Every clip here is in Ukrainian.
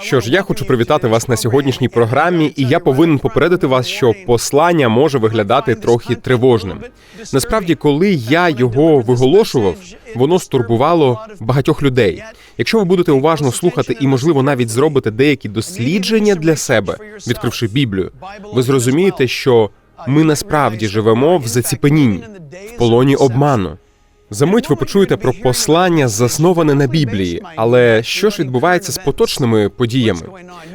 Що ж, я хочу привітати вас на сьогоднішній програмі, і я повинен попередити вас, що послання може виглядати трохи тривожним. Насправді, коли я його виголошував, воно стурбувало багатьох людей. Якщо ви будете уважно слухати і, можливо, навіть зробите деякі дослідження для себе, відкривши Біблію, ви зрозумієте, що ми насправді живемо в заціпенінні, в полоні обману. За мить ви почуєте про послання, засноване на Біблії. Але що ж відбувається з поточними подіями?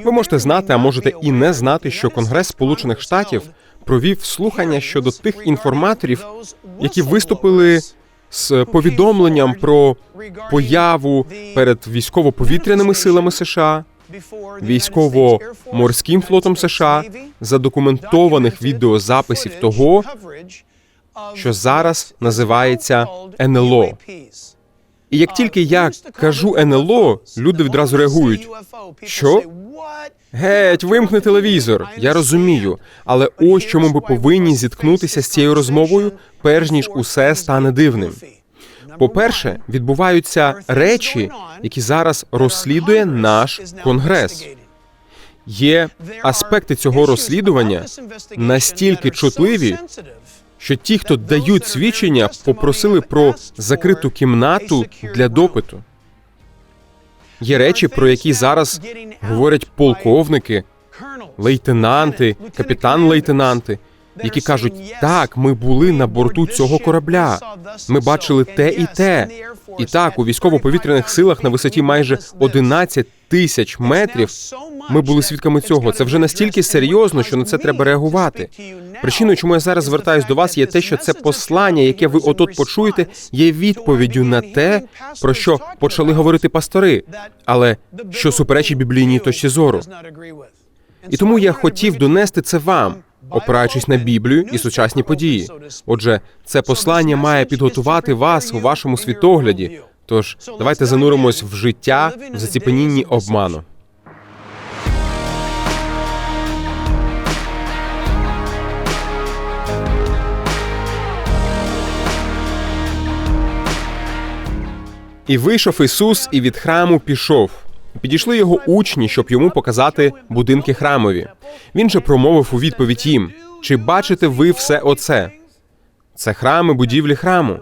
Ви можете знати, а можете і не знати, що Конгрес Сполучених Штатів провів слухання щодо тих інформаторів, які виступили з повідомленням про появу перед військово-повітряними силами США, військово-морським флотом США задокументованих відеозаписів того, що зараз називається НЛО. І як тільки я кажу НЛО, люди відразу реагують. Що? Геть, вимкни телевізор. Я розумію. Але ось чому ми повинні зіткнутися з цією розмовою, перш ніж усе стане дивним. По-перше, відбуваються речі, які зараз розслідує наш конгрес. Є аспекти цього розслідування настільки чутливі, що ті, хто дають свідчення, попросили про закриту кімнату для допиту. Є речі, про які зараз говорять полковники, лейтенанти, капітан-лейтенанти, які кажуть: так, ми були на борту цього корабля. Ми бачили те і те. І так, у військово-повітряних силах на висоті майже 11 тисяч метрів ми були свідками цього. Це вже настільки серйозно, що на це треба реагувати. Причиною, чому я зараз звертаюсь до вас, є те, що це послання, яке ви отот почуєте, є відповіддю на те, про що почали говорити пастори, але що суперечить біблійній точці зору. І тому я хотів донести це вам, опираючись на Біблію і сучасні події. Отже, це послання має підготувати вас у вашому світогляді. Тож давайте зануримось в життя в заціпенінні обману. І вийшов Ісус, і від храму пішов. Підійшли його учні, щоб йому показати будинки храмові. Він же промовив у відповідь їм: Чи бачите ви все оце? Це храми будівлі храму.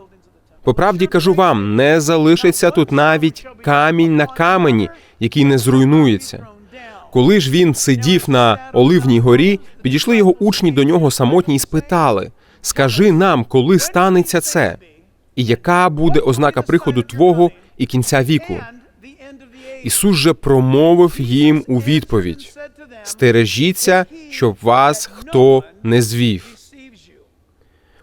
По правді кажу вам, не залишиться тут навіть камінь на камені, який не зруйнується. Коли ж він сидів на Оливній горі, підійшли його учні до нього самотні і спитали: Скажи нам, коли станеться це, і яка буде ознака приходу Твого і кінця віку? Ісус же промовив їм у відповідь: Стережіться, щоб вас хто не звів.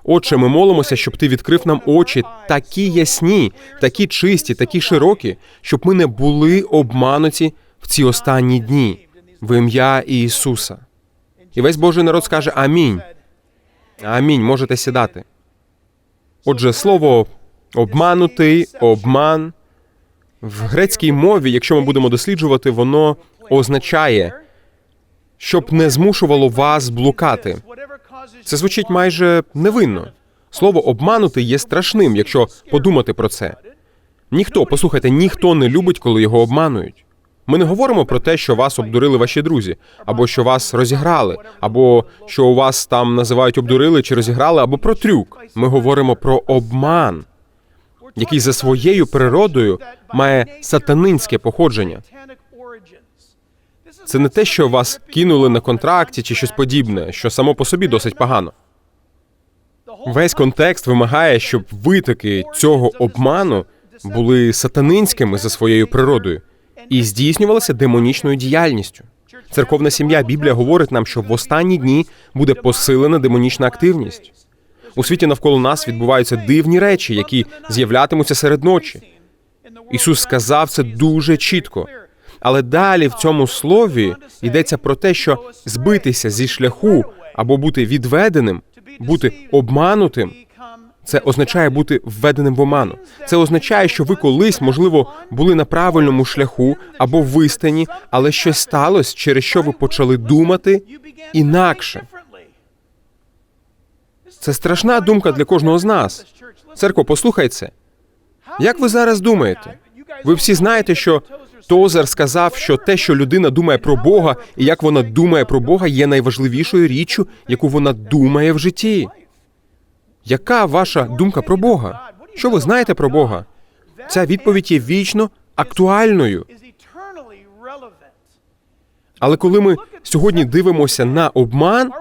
Отче, ми молимося, щоб ти відкрив нам очі такі ясні, такі чисті, такі широкі, щоб ми не були обмануті в ці останні дні в ім'я Ісуса. І весь Божий народ скаже Амінь. Амінь. Можете сідати. Отже, слово обманутий, обман в грецькій мові, якщо ми будемо досліджувати, воно означає, щоб не змушувало вас блукати. Це звучить майже невинно. Слово обманути є страшним, якщо подумати про це. Ніхто, послухайте, ніхто не любить, коли його обманують. Ми не говоримо про те, що вас обдурили ваші друзі, або що вас розіграли, або що у вас там називають обдурили чи розіграли, або про трюк. Ми говоримо про обман, який за своєю природою має сатанинське походження. Це не те, що вас кинули на контракті чи щось подібне, що само по собі досить погано. Весь контекст вимагає, щоб витоки цього обману були сатанинськими за своєю природою і здійснювалися демонічною діяльністю. Церковна сім'я Біблія говорить нам, що в останні дні буде посилена демонічна активність. У світі навколо нас відбуваються дивні речі, які з'являтимуться серед ночі. Ісус сказав це дуже чітко. Але далі в цьому слові йдеться про те, що збитися зі шляху або бути відведеним, бути обманутим. Це означає бути введеним в оману. Це означає, що ви колись, можливо, були на правильному шляху або в істині, але щось сталося, через що ви почали думати інакше. Це страшна думка для кожного з нас. Церкво, послухай це. Як ви зараз думаєте? Ви всі знаєте, що Тозер сказав, що те, що людина думає про Бога, і як вона думає про Бога, є найважливішою річчю, яку вона думає в житті. Яка ваша думка про Бога? Що ви знаєте про Бога? Ця відповідь є вічно актуальною. Але коли ми сьогодні дивимося на обман,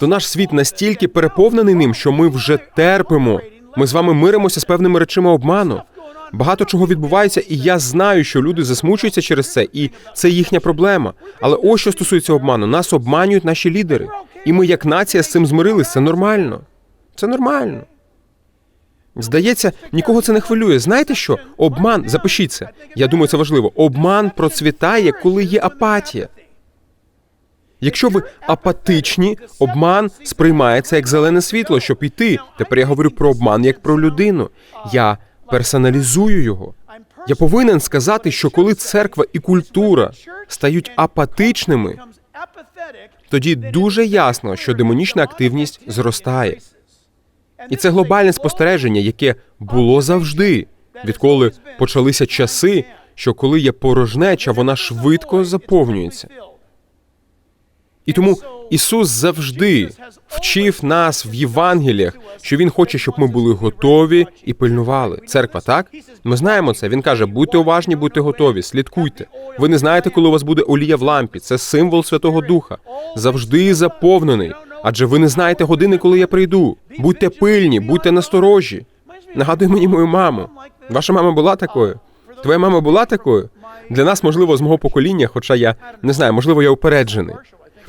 то наш світ настільки переповнений ним, що ми вже терпимо. Ми з вами миримося з певними речами обману. Багато чого відбувається, і я знаю, що люди засмучуються через це, і це їхня проблема. Але ось що стосується обману, нас обманюють наші лідери. І ми, як нація, з цим змирились. Це нормально. Це нормально. Здається, нікого це не хвилює. Знаєте що? Обман, запишіть це. Я думаю, це важливо. Обман процвітає, коли є апатія. Якщо ви апатичні, обман сприймається як зелене світло, щоб іти. Тепер я говорю про обман як про людину. Я персоналізую його. Я повинен сказати, що коли церква і культура стають апатичними, тоді дуже ясно, що демонічна активність зростає. І це глобальне спостереження, яке було завжди, відколи почалися часи, що коли є порожнеча, вона швидко заповнюється. І тому Ісус завжди вчив нас в Євангеліях, що Він хоче, щоб ми були готові і пильнували. Церква, так? Ми знаємо це. Він каже: будьте уважні, будьте готові, слідкуйте. Ви не знаєте, коли у вас буде олія в лампі. Це символ Святого Духа. Завжди заповнений. Адже ви не знаєте години, коли я прийду. Будьте пильні, будьте насторожі. Нагадуй мені мою маму. Ваша мама була такою? Твоя мама була такою? Для нас, можливо, з мого покоління, хоча я не знаю, можливо, я упереджений.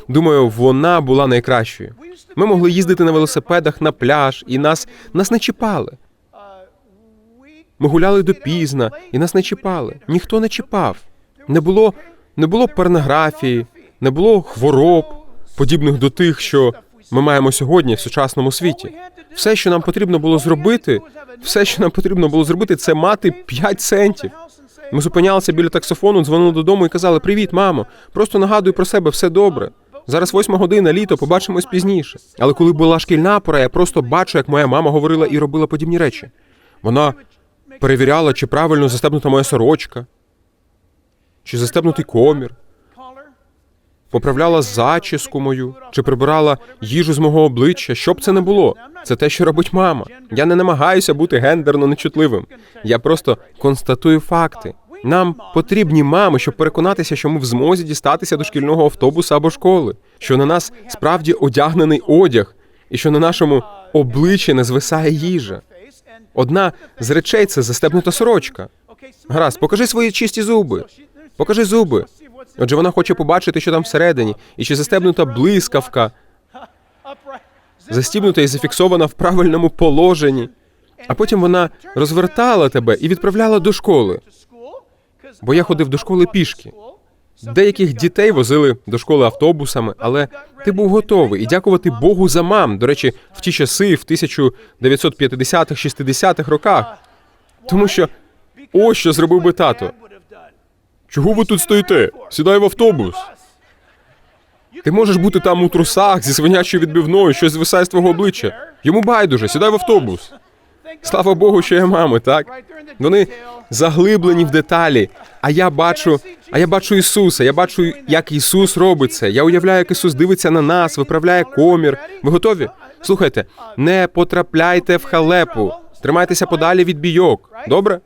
Думаю, вона була найкращою. Ми могли їздити на велосипедах на пляж, і нас, нас не чіпали. Ми гуляли допізна, і нас не чіпали. Ніхто не чіпав. Не було, не було порнографії, не було хвороб, подібних до тих, що ми маємо сьогодні в сучасному світі. Все, що нам потрібно було зробити, все, що нам потрібно було зробити, це мати 5 центів. Ми зупинялися біля таксофону, дзвонили додому і казали: Привіт, мамо! Просто нагадуй про себе, все добре. Зараз восьма година, літо, побачимось пізніше. Але коли була шкільна пора, я просто бачу, як моя мама говорила і робила подібні речі. Вона перевіряла, чи правильно застебнута моя сорочка, чи застебнутий комір, поправляла зачіску мою, чи прибирала їжу з мого обличчя. Що б це не було? Це те, що робить мама. Я не намагаюся бути гендерно нечутливим. Я просто констатую факти. Нам потрібні мами, щоб переконатися, що ми в змозі дістатися до шкільного автобуса або школи, що на нас справді одягнений одяг, і що на нашому обличчі не звисає їжа. Одна з речей це застебнута сорочка. Гаразд, покажи свої чисті зуби. Покажи зуби. Отже, вона хоче побачити, що там всередині, і чи застебнута блискавка, застібнута і зафіксована в правильному положенні. А потім вона розвертала тебе і відправляла до школи. Бо я ходив до школи пішки. Деяких дітей возили до школи автобусами, але ти був готовий і дякувати Богу за мам. До речі, в ті часи, в 1950-х, 60-х роках. Тому що ось що зробив би тато. Чого ви тут стоїте? Сідай в автобус. Ти можеш бути там у трусах зі свинячою відбивною, щось звисає з твого обличчя. Йому байдуже, сідай в автобус. Слава Богу, що є мами, так? Вони заглиблені в деталі. А я бачу, а я бачу Ісуса. Я бачу, як Ісус робить це. Я уявляю, як Ісус дивиться на нас, виправляє комір. Ви готові? Слухайте, не потрапляйте в халепу. Тримайтеся подалі від бійок. Добре?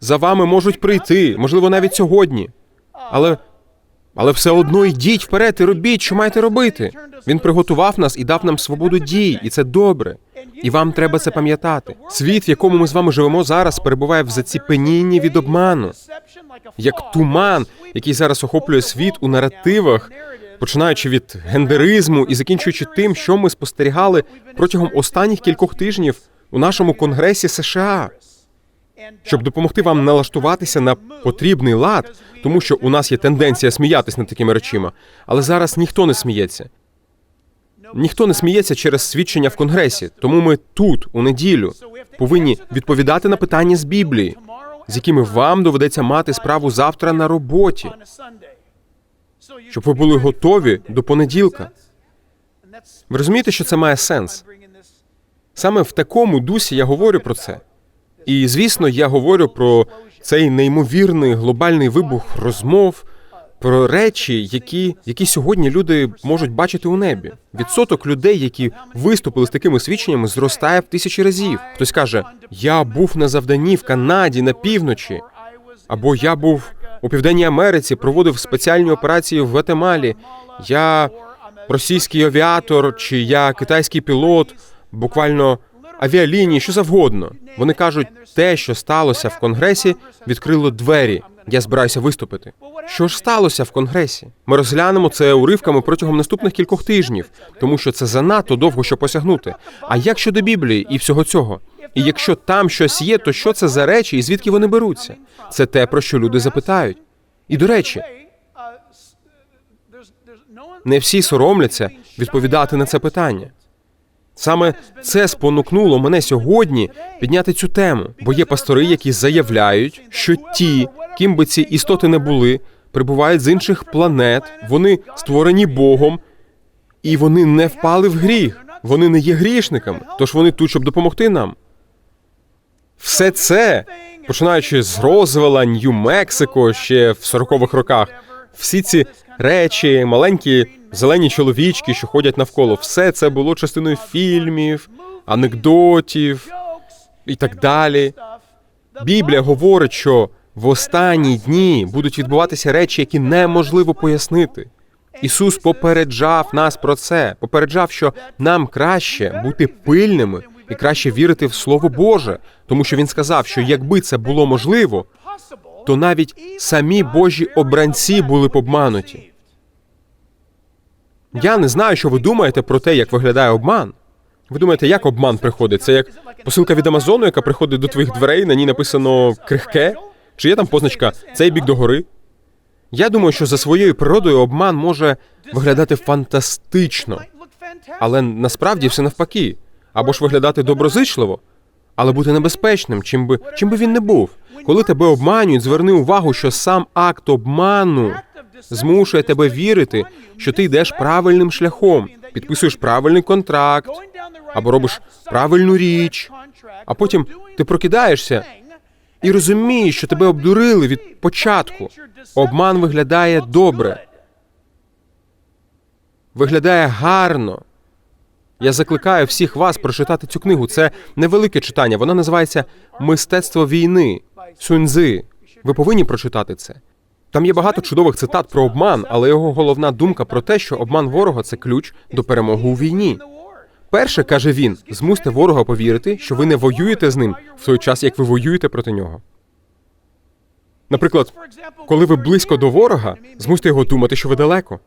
За вами можуть прийти, можливо, навіть сьогодні. Але але все одно йдіть вперед і робіть, що маєте робити. Він приготував нас і дав нам свободу дій, і це добре. І вам треба це пам'ятати. Світ, в якому ми з вами живемо зараз, перебуває в заціпенінні від обману, як туман, який зараз охоплює світ у наративах, починаючи від гендеризму і закінчуючи тим, що ми спостерігали протягом останніх кількох тижнів у нашому конгресі США. Щоб допомогти вам налаштуватися на потрібний лад, тому що у нас є тенденція сміятись над такими речима, але зараз ніхто не сміється. Ніхто не сміється через свідчення в конгресі, тому ми тут, у неділю, повинні відповідати на питання з Біблії, з якими вам доведеться мати справу завтра на роботі, щоб ви були готові до понеділка. Ви розумієте, що це має сенс? Саме в такому дусі я говорю про це. І звісно, я говорю про цей неймовірний глобальний вибух розмов про речі, які, які сьогодні люди можуть бачити у небі. Відсоток людей, які виступили з такими свідченнями, зростає в тисячі разів. Хтось каже: Я був на завданні в Канаді на півночі, або я був у Південній Америці, проводив спеціальні операції в Гватемалі. Я російський авіатор, чи я китайський пілот, буквально авіалінії, що завгодно. Вони кажуть, те, що сталося в конгресі, відкрило двері. Я збираюся виступити. Що ж сталося в конгресі? Ми розглянемо це уривками протягом наступних кількох тижнів, тому що це занадто довго, щоб осягнути. А як щодо Біблії і всього цього? І якщо там щось є, то що це за речі і звідки вони беруться? Це те, про що люди запитають. І до речі, не всі соромляться відповідати на це питання. Саме це спонукнуло мене сьогодні підняти цю тему, бо є пастори, які заявляють, що ті, ким би ці істоти не були, прибувають з інших планет, вони створені Богом, і вони не впали в гріх. Вони не є грішниками, тож вони тут, щоб допомогти нам. Все це, починаючи з Розвела, Нью-Мексико, ще в 40-х роках, всі ці речі, маленькі зелені чоловічки, що ходять навколо, все це було частиною фільмів, анекдотів і так далі. Біблія говорить, що в останні дні будуть відбуватися речі, які неможливо пояснити. Ісус попереджав нас про це, попереджав, що нам краще бути пильними і краще вірити в Слово Боже, тому що він сказав, що якби це було можливо, то навіть самі Божі обранці були б обмануті. Я не знаю, що ви думаєте про те, як виглядає обман. Ви думаєте, як обман приходить? Це як посилка від Амазону, яка приходить до твоїх дверей, на ній написано крихке? Чи є там позначка цей бік догори? Я думаю, що за своєю природою обман може виглядати фантастично, але насправді все навпаки. Або ж виглядати доброзичливо, але бути небезпечним, чим би чим би він не був. Коли тебе обманюють, зверни увагу, що сам акт обману змушує тебе вірити, що ти йдеш правильним шляхом, підписуєш правильний контракт або робиш правильну річ, а потім ти прокидаєшся і розумієш, що тебе обдурили від початку. Обман виглядає добре, виглядає гарно. Я закликаю всіх вас прочитати цю книгу. Це невелике читання. Вона називається Мистецтво війни Суньзи. Ви повинні прочитати це. Там є багато чудових цитат про обман, але його головна думка про те, що обман ворога це ключ до перемоги у війні. Перше каже він: змусьте ворога повірити, що ви не воюєте з ним в той час, як ви воюєте проти нього. Наприклад, коли ви близько до ворога, змусьте його думати, що ви далеко.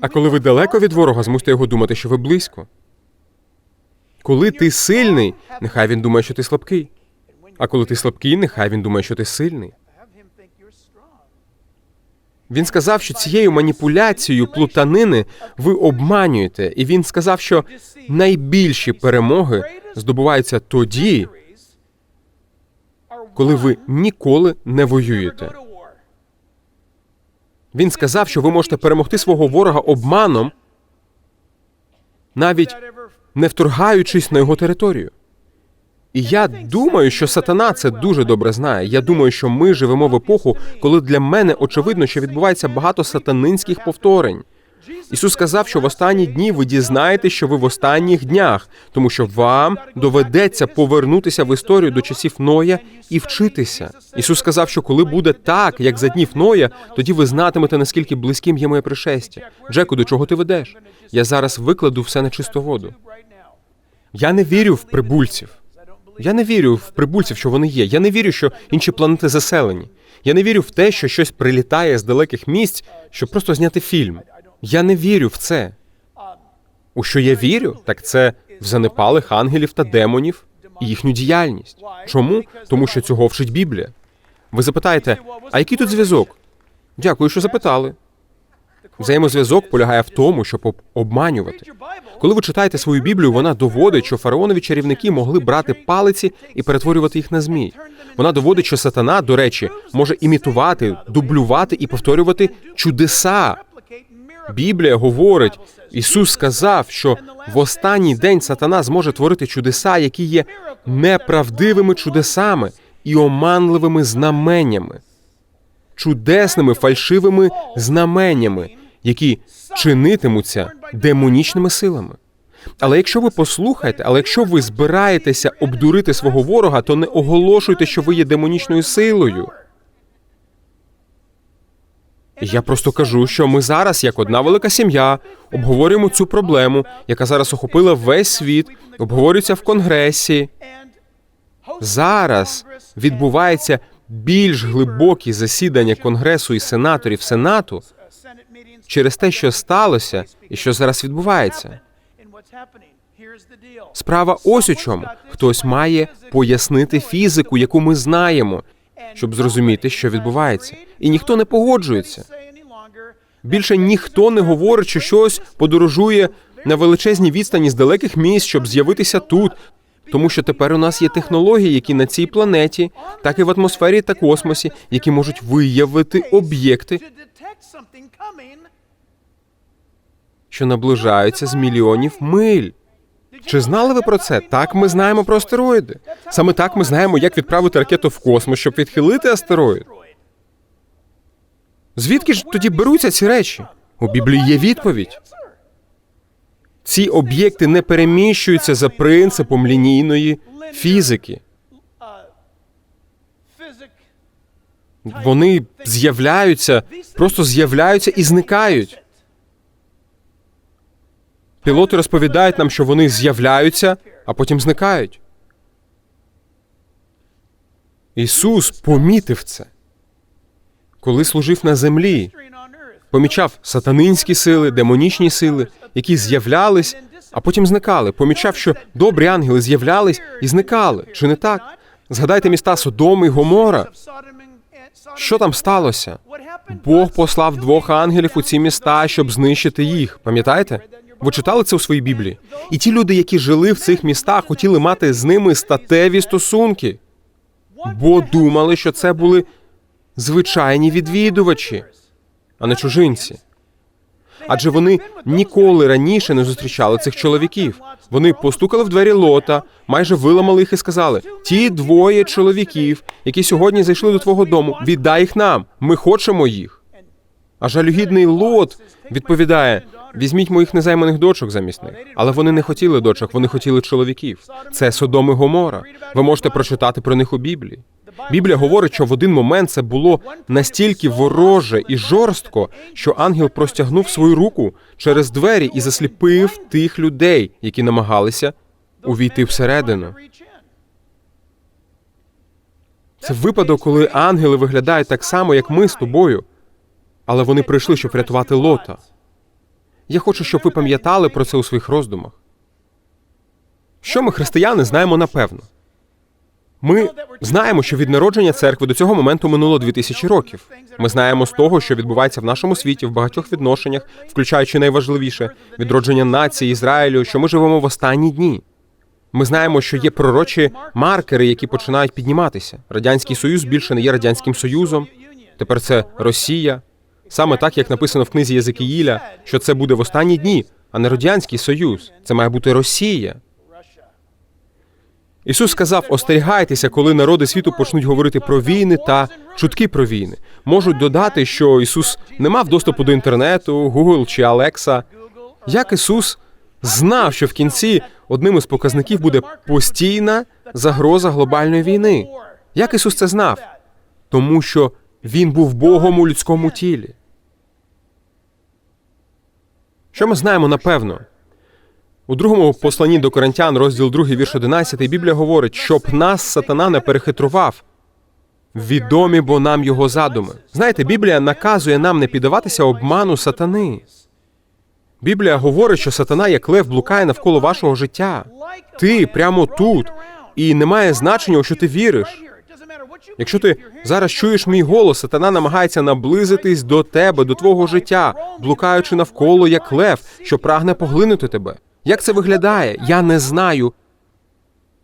А коли ви далеко від ворога, змусьте його думати, що ви близько. Коли ти сильний, нехай він думає, що ти слабкий. А коли ти слабкий, нехай він думає, що ти сильний. Він сказав, що цією маніпуляцією плутанини ви обманюєте, і він сказав, що найбільші перемоги здобуваються тоді, коли ви ніколи не воюєте. Він сказав, що ви можете перемогти свого ворога обманом, навіть не вторгаючись на його територію. І я думаю, що сатана це дуже добре знає. Я думаю, що ми живемо в епоху, коли для мене очевидно, що відбувається багато сатанинських повторень. Ісус сказав, що в останні дні ви дізнаєте, що ви в останніх днях, тому що вам доведеться повернутися в історію до часів Ноя і вчитися. Ісус сказав, що коли буде так, як за днів Ноя, тоді ви знатимете, наскільки близьким є моє пришестя. Джеку, до чого ти ведеш? Я зараз викладу все на чисту воду. Я не вірю в прибульців. Я не вірю в прибульців, що вони є. Я не вірю, що інші планети заселені. Я не вірю в те, що щось прилітає з далеких місць, щоб просто зняти фільм. Я не вірю в це. У що я вірю, так це в занепалих ангелів та демонів і їхню діяльність. Чому? Тому що цього вчить Біблія. Ви запитаєте, а який тут зв'язок? Дякую, що запитали. Взаємозв'язок полягає в тому, щоб об- обманювати. Коли ви читаєте свою Біблію, вона доводить, що фараонові чарівники могли брати палиці і перетворювати їх на змій. Вона доводить, що сатана, до речі, може імітувати, дублювати і повторювати чудеса. Біблія говорить, Ісус сказав, що в останній день сатана зможе творити чудеса, які є неправдивими чудесами, і оманливими знаменнями, чудесними фальшивими знаменнями, які чинитимуться демонічними силами. Але якщо ви послухаєте, але якщо ви збираєтеся обдурити свого ворога, то не оголошуйте, що ви є демонічною силою. Я просто кажу, що ми зараз, як одна велика сім'я, обговорюємо цю проблему, яка зараз охопила весь світ, обговорюється в конгресі. Зараз відбувається більш глибокі засідання конгресу і сенаторів сенату через те, що сталося і що зараз відбувається. Справа ось у чому. Хтось має пояснити фізику, яку ми знаємо, щоб зрозуміти, що відбувається. І ніхто не погоджується. Більше ніхто не говорить, що щось подорожує на величезній відстані з далеких місць, щоб з'явитися тут. Тому що тепер у нас є технології, які на цій планеті, так і в атмосфері та космосі, які можуть виявити об'єкти, що наближаються з мільйонів миль. Чи знали ви про це? Так, ми знаємо про астероїди. Саме так ми знаємо, як відправити ракету в космос, щоб відхилити астероїд. Звідки ж тоді беруться ці речі? У Біблії є відповідь. Ці об'єкти не переміщуються за принципом лінійної фізики. Вони з'являються, просто з'являються і зникають. Пілоти розповідають нам, що вони з'являються, а потім зникають. Ісус помітив це, коли служив на землі, помічав сатанинські сили, демонічні сили, які з'являлись, а потім зникали. Помічав, що добрі ангели з'являлись і зникали. Чи не так? Згадайте міста Содом і Гомора. Що там сталося? Бог послав двох ангелів у ці міста, щоб знищити їх. Пам'ятаєте? Ви читали це у своїй Біблії? І ті люди, які жили в цих містах, хотіли мати з ними статеві стосунки, бо думали, що це були звичайні відвідувачі, а не чужинці. Адже вони ніколи раніше не зустрічали цих чоловіків. Вони постукали в двері лота, майже виламали їх і сказали: ті двоє чоловіків, які сьогодні зайшли до твого дому, віддай їх нам. Ми хочемо їх. А жалюгідний лот відповідає: візьміть моїх незайманих дочок замість них. Але вони не хотіли дочок, вони хотіли чоловіків. Це Содом і Гомора. Ви можете прочитати про них у Біблії. Біблія говорить, що в один момент це було настільки вороже і жорстко, що ангел простягнув свою руку через двері і засліпив тих людей, які намагалися увійти всередину. Це випадок, коли ангели виглядають так само, як ми з тобою, але вони прийшли, щоб врятувати лота. Я хочу, щоб ви пам'ятали про це у своїх роздумах. Що ми, християни, знаємо напевно? Ми знаємо, що від народження церкви до цього моменту минуло 2000 років. Ми знаємо з того, що відбувається в нашому світі в багатьох відношеннях, включаючи найважливіше відродження нації Ізраїлю, що ми живемо в останні дні. Ми знаємо, що є пророчі маркери, які починають підніматися. Радянський Союз більше не є радянським союзом. Тепер це Росія. Саме так, як написано в книзі Єзекіїля, що це буде в останні дні, а не радянський союз. Це має бути Росія. Ісус сказав: остерігайтеся, коли народи світу почнуть говорити про війни та чутки про війни. Можуть додати, що Ісус не мав доступу до інтернету, Google чи Alexa. Як Ісус знав, що в кінці одним із показників буде постійна загроза глобальної війни? Як Ісус це знав? Тому що Він був Богом у людському тілі. Що ми знаємо напевно? У другому посланні до Коринтян, розділ 2, вірш 11, Біблія говорить, щоб нас сатана не перехитрував. Відомі бо нам його задуми. Знаєте, Біблія наказує нам не піддаватися обману сатани. Біблія говорить, що сатана як лев блукає навколо вашого життя. Ти прямо тут, і немає значення, у що ти віриш. Якщо ти зараз чуєш мій голос, сатана намагається наблизитись до тебе, до твого життя, блукаючи навколо як лев, що прагне поглинути тебе. Як це виглядає? Я не знаю.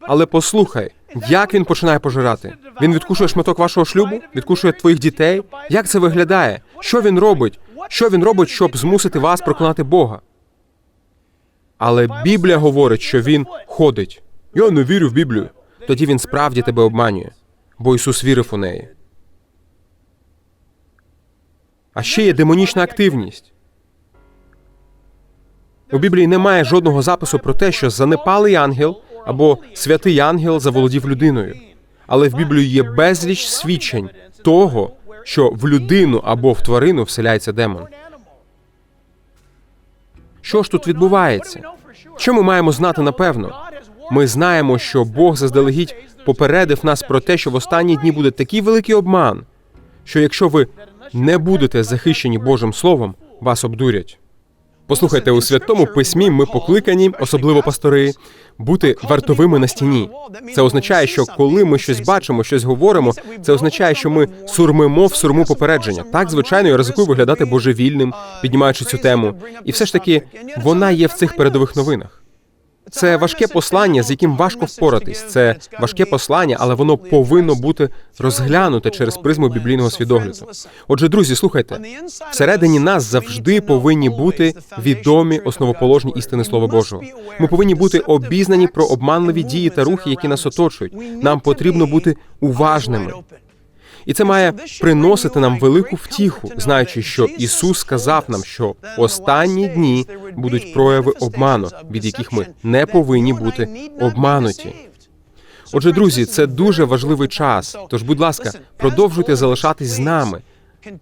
Але послухай, як він починає пожирати? Він відкушує шматок вашого шлюбу, відкушує твоїх дітей. Як це виглядає? Що він робить? Що він робить, щоб змусити вас проклинати Бога? Але Біблія говорить, що він ходить. Я не вірю в Біблію. Тоді він справді тебе обманює. Бо Ісус вірив у неї. А ще є демонічна активність. У Біблії немає жодного запису про те, що занепалий ангел або святий ангел заволодів людиною. Але в Біблії є безліч свідчень того, що в людину або в тварину вселяється демон. Що ж тут відбувається? Що ми маємо знати напевно? Ми знаємо, що Бог заздалегідь попередив нас про те, що в останні дні буде такий великий обман, що якщо ви не будете захищені Божим Словом, вас обдурять. Послухайте, у святому письмі ми покликані, особливо пастори, бути вартовими на стіні. Це означає, що коли ми щось бачимо, щось говоримо, це означає, що ми сурмимо в сурму попередження. Так, звичайно, я ризикую виглядати божевільним, піднімаючи цю тему. І все ж таки, вона є в цих передових новинах. Це важке послання, з яким важко впоратись. Це важке послання, але воно повинно бути розглянуте через призму біблійного свідогляду. Отже, друзі, слухайте, всередині нас завжди повинні бути відомі основоположні істини Слова Божого. Ми повинні бути обізнані про обманливі дії та рухи, які нас оточують. Нам потрібно бути уважними. І це має приносити нам велику втіху, знаючи, що Ісус сказав нам, що останні дні будуть прояви обману, від яких ми не повинні бути обмануті. Отже, друзі, це дуже важливий час. Тож, будь ласка, продовжуйте залишатись з нами.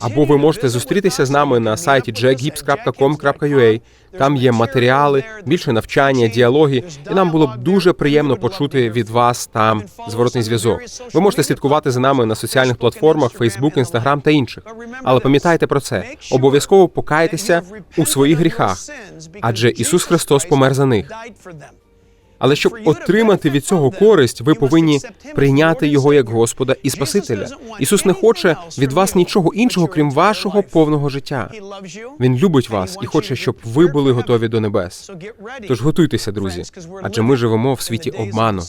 Або ви можете зустрітися з нами на сайті jackgibbs.com.ua. Там є матеріали, більше навчання, діалоги, і нам було б дуже приємно почути від вас там зворотний зв'язок. Ви можете слідкувати за нами на соціальних платформах Facebook, Instagram та інших. Але пам'ятайте про це. Обов'язково покайтеся у своїх гріхах, адже Ісус Христос помер за них. Але щоб отримати від цього користь, ви повинні прийняти його як Господа і Спасителя. Ісус не хоче від вас нічого іншого, крім вашого повного життя. Він любить вас і хоче, щоб ви були готові до небес. Тож готуйтеся, друзі, адже ми живемо в світі обману.